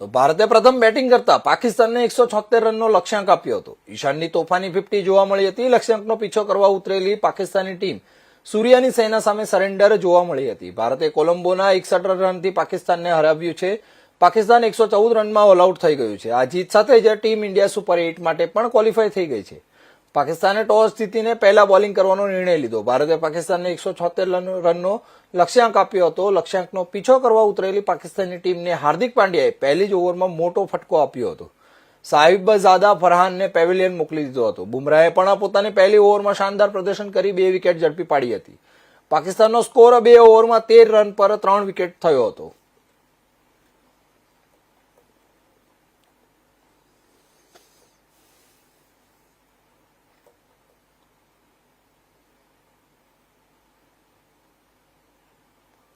તો ભારતે પ્રથમ બેટિંગ કરતા પાકિસ્તાનને એકસો છોતેર રનનો લક્ષ્યાંક આપ્યો હતો. ઈશાનની તોફાની ફિફ્ટી જોવા મળી હતી. લક્ષ્યાંકનો પીછો કરવા ઉતરેલી પાકિસ્તાની ટીમ સૂર્યાની સેના સામે સરેન્ડર જોવા મળી હતી. ભારતે કોલંબોના એકસઠ રનથી પાકિસ્તાનને હરાવ્યું છે. પાકિસ્તાન એકસો ચૌદ રનમાં ઓલ આઉટ થઈ ગયું છે. આ જીત સાથે જ ટીમ ઇન્ડિયા સુપર એઇટ માટે પણ ક્વોલિફાય થઈ ગઈ છે. પાકિસ્તાને ટોસ જીતીને પહેલા બોલિંગ કરવાનો નિર્ણય લીધો. ભારતે પાકિસ્તાનને એકસો છોતેર રનનો લક્ષ્યાંક આપ્યો હતો. લક્ષ્યાંકનો પીછો કરવા ઉતરેલી પાકિસ્તાની ટીમને હાર્દિક પાંડ્યાએ પહેલી જ ઓવરમાં મોટો ફટકો આપ્યો હતો. સાહિબ ઝાદા ફરહાનને પેવેલિયન મોકલી દીધો હતો. બુમરાહે પણ પોતાની પહેલી ઓવરમાં શાનદાર પ્રદર્શન કરી બે વિકેટ ઝડપી પાડી હતી. પાકિસ્તાનનો સ્કોર બે ઓવરમાં તેર રન પર ત્રણ વિકેટ થયો હતો.